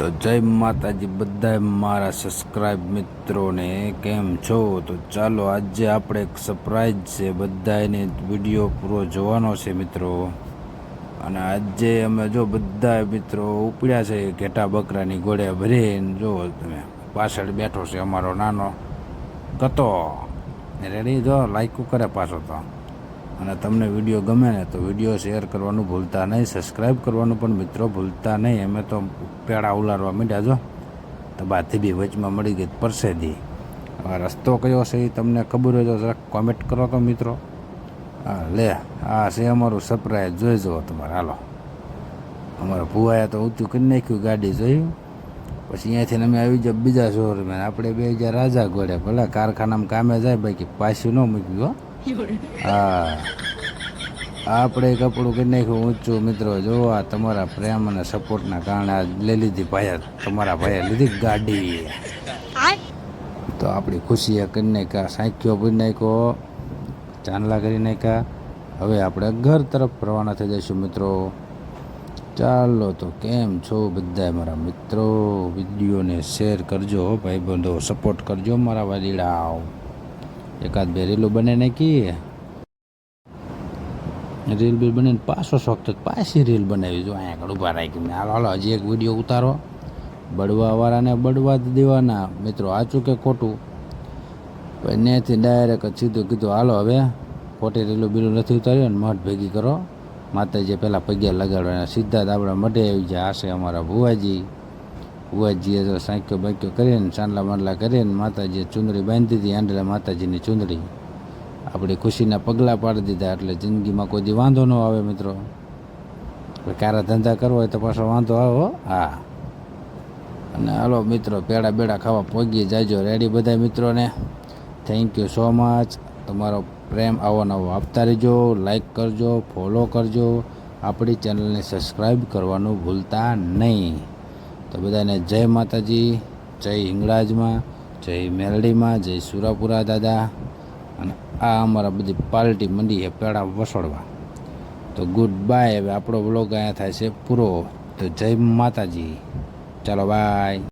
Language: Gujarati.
તો જય માતાજી બધા મારા સબસ્ક્રાઇબ મિત્રોને કેમ છો? તો ચાલો આજે આપણે એક સરપ્રાઈઝ છે બધાને વીડિયો પૂરો જોવાનો છે મિત્રો. અને આજે અમે જો બધા મિત્રો ઉપડ્યા છે, ઘેટા બકરાની ઘોડે ભરીને, જો તમે પાછળ બેઠો છે અમારો નાનો કતો રેડી જો લાઈક કરે પાછો તો. અને તમને વીડિયો ગમે ને તો વીડિયો શેર કરવાનું ભૂલતા નહીં સબસ્ક્રાઈબ કરવાનું પણ મિત્રો ભૂલતા નહીં. અમે તો પેડા ઉલારવા માંડ્યા જો. તો બાથી બી વચમાં મળી ગઈ પરસેદી. હવે રસ્તો કયો છે એ તમને ખબર હોય તો કોમેન્ટ કરો તો મિત્રો. હા લે, આ છે અમારું સપ્રાઈઝ જોઈ જુઓ તમારે. હાલો. અમારા ભુવાએ તો ઊંચું કરી નાખ્યું ગાડી જોયું પછી અહીંયાથી અમે આવી જાવ બીજા શોરૂમે આપણે બે હજાર રાજા ઘોડે. ભલે કારખાનામાં કામે જાય, બાકી પાછું ન મૂક્યું, હો. હા. આપણે કપડું કે નાખ્યું ઊંચું મિત્રો જો આ તમારા પ્રેમ અને સપોર્ટના કારણે આ લઈ લીધી ભાઈ તમારા ભાઈએ લીધી ગાડી. તો આપણી ખુશીએ કરી નાખ્યા સાંખ્યો કરી નાખ્યો ચાંદલા કરી નાખ્યા. હવે આપણે ઘર તરફ રવાના થઈ જઈશું મિત્રો. ચાલો તો કેમ છો બધા મારા મિત્રો? વિડીયોને શેર કરજો ભાઈબંધો સપોર્ટ કરજો મારા વાલીડાઓ એકાદ બે રીલો બને નાખી રીલ બીલ બનીને પાછો શોખ તો પાછી રીલ બનાવી. જો અહીંયા આગળ ઊભા રાખી મેં. હાલો હાલો, હજી એક વીડિયો ઉતારો. બળવાવાળાને બળવા જ દેવાના. મિત્રો, આચું કે ખોટું? પછી ત્યાંથી ડાયરેક્ટ સીધું કીધું, હાલો, હવે ખોટી રીલું બીલું નથી ઉતાર્યું ને મઠ ભેગી કરો. માતાજી પહેલાં પગ્યા લગાડવાના. સીધા જ આપણા મઢે આવી જાય. આશે અમારા ભુવાજી. ભુવાજીએ તો સાંક્યો બાંક્યો કરીને, ચાંદલા માંડલા કરીને માતાજીએ ચુંદડી બાંધી દીધી, આંડલા માતાજીની ચુંદડી. આપણી ખુશીના પગલાં પાડી દીધા, એટલે જિંદગીમાં કોઈ દી વાંધો ન આવે મિત્રો. કારા ધંધા કરવો હોય તો પાછો વાંધો આવો હા. અને હાલો મિત્રો, પેડા બેડા ખાવા પહોંચી જાજો. રેડી બધા મિત્રોને? થેન્ક યુ સો મચ તમારો પ્રેમ આવો નવો આપતા રહેજો. લાઈક કરજો ફોલો કરજો. આપણી ચેનલને સબસ્ક્રાઈબ કરવાનું ભૂલતા નહીં. તો બધાને જય માતાજી, જય હિંગળાજમાં, જય મેલડીમાં, જય સુરાપુરા દાદા. અને આ અમારા બધી પાર્ટી મંડી છે પેડા વસોડવા તો ગુડ બાય હવે આપણો બ્લોગ અહીંયા થાય છે પૂરો. તો જય માતાજી. ચાલો બાય